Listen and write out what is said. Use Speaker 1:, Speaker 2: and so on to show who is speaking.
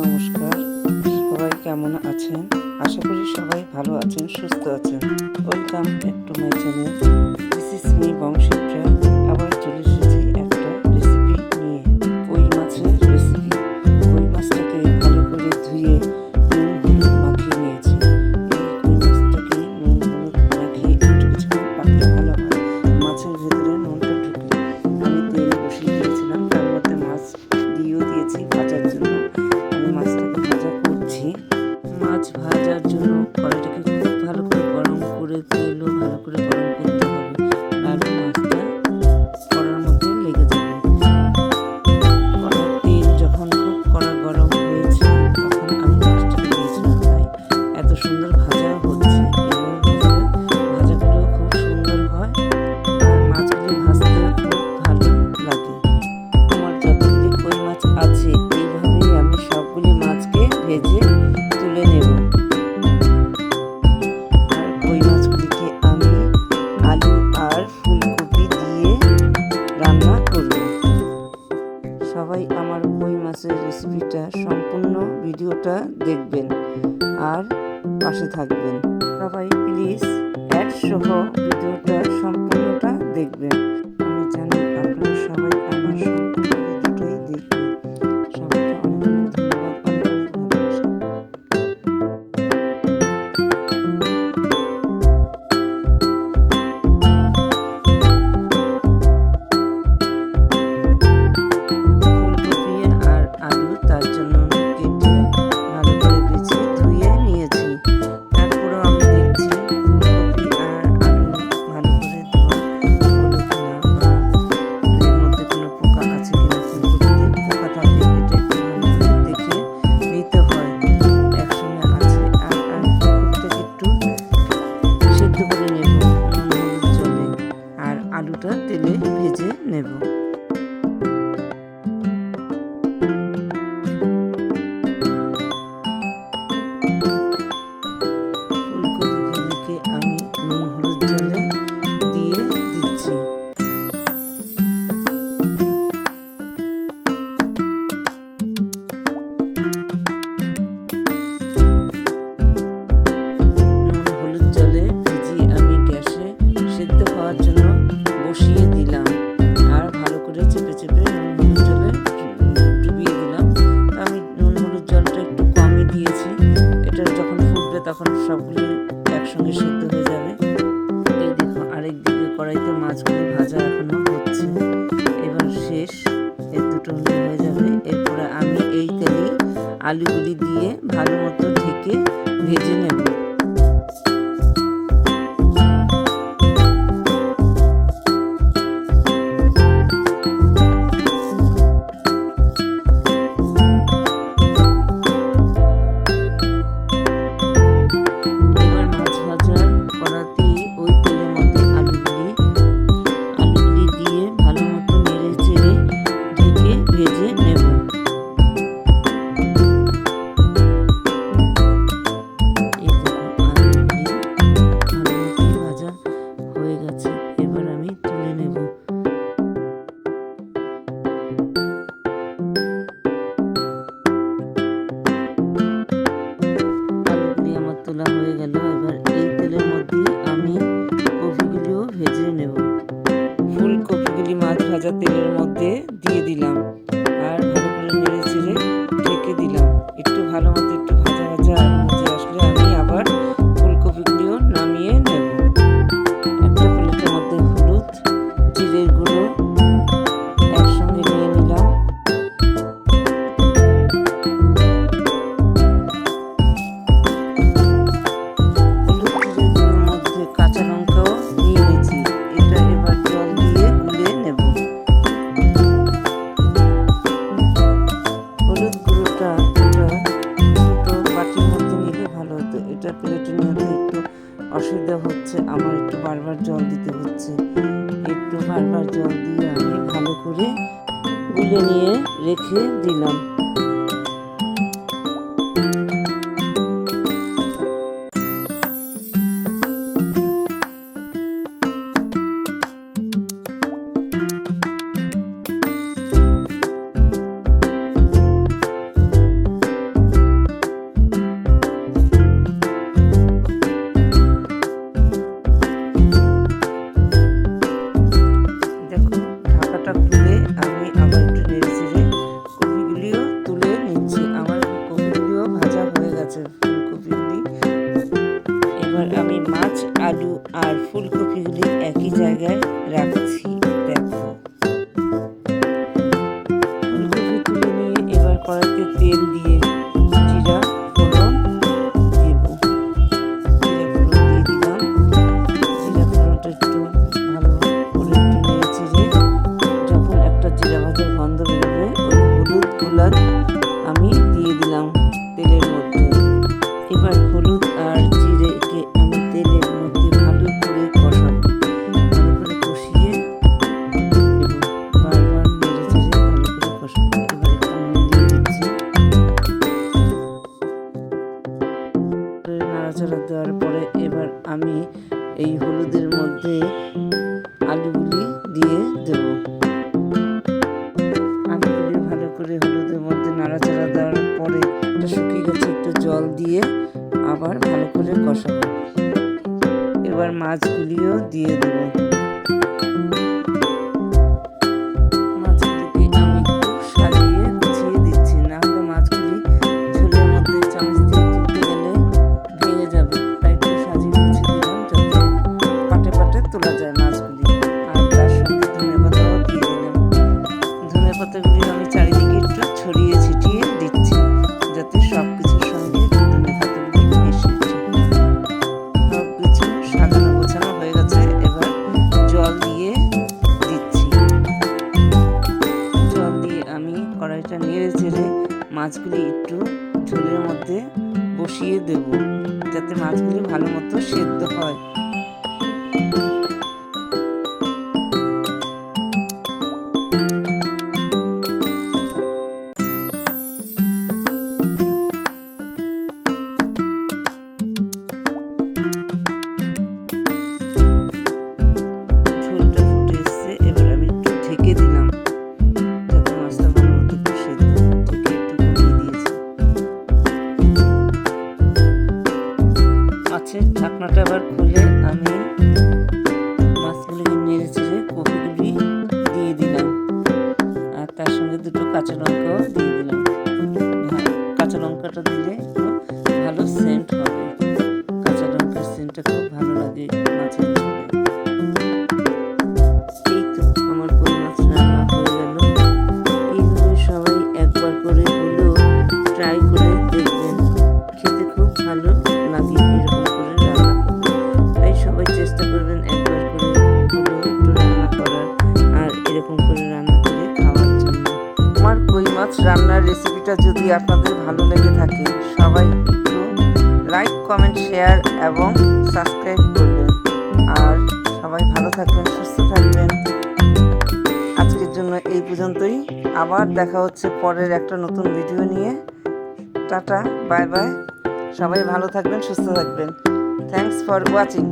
Speaker 1: নমস্কার। সবাই কেমন আছেন? আশা করি সবাই ভালো আছেন, সুস্থ আছেন। Welcome back to my channel this is me Bangshi মাছ ভাজার জন্য কড়াইটাকে খুব ভালো করে গরম করে তেলও ভালো দেখবেন আলুটা তেলে ভেজে নেব। চেপে ডুবিয়ে দিলাম। আমি নুন হলুদ জলটা একটু কমই দিয়েছি। এটা যখন ফুটবে তখন সবগুলি একসঙ্গে সিদ্ধ হয়ে যাবে। এই দেখো, আরেক দিকে কড়াইতে মাছগুলি ভাজা এখনও হচ্ছে। এবার শেষ, এর দুটো হয়ে যাবে। এরপরে আমি এই তেলে আলুগুলি দিয়ে ভালো মতো ঢেকে ভেজে নেব। হয়ে গেল। এবার এই তেলের মধ্যে আমি কপিগুলিও ভেজে নেব। ফুলকপিগুলি মাছ ভাজা তেলের মধ্যে দিয়ে দিলাম। আর ভালো করে নেড়ে চেড়ে ঢেকে দিলাম। একটু ভালো মতো একটু ভাজা ভাজা আর আসলে যত্ন নিতে একটু অসুবিধা হচ্ছে। আমার একটু বারবার জল দিতে হচ্ছে। একটু বারবার জল দিয়ে আমি ভালো করে গুলে নিয়ে রেখে দিলাম। সবগুলি একই জায়গায় রাখছি। আবার ভালো করে কষাবো। এবার মাছগুলিও দিয়ে দেবো। মাছগুলি একটু ঝোলের মধ্যে বসিয়ে দেব যাতে মাছগুলি ভালো মতো সেদ্ধ হয়। ঢাকনাটা আবার খুলে আমি মাছগুলোকে নেড়ে চেড়ে কপিগুলি দিয়ে দিলাম। আর তার সঙ্গে দুটো কাঁচা লঙ্কাও দিয়ে দিলাম। কাঁচা লঙ্কাটা দিলে ভালো সেন্ট হয়। আজ রান্নার রেসিপিটা যদি আপনাদের ভালো লেগে থাকে, সবাই একটু লাইক কমেন্ট শেয়ার এবং সাবস্ক্রাইব করবেন। আর সবাই ভালো থাকবেন, সুস্থ থাকবেন। আজকের জন্য এই পর্যন্তই। আবার দেখা হচ্ছে পরের একটা নতুন ভিডিও নিয়ে। টাটা বাই বাই সবাই ভালো থাকবেন, সুস্থ থাকবেন। Thanks for watching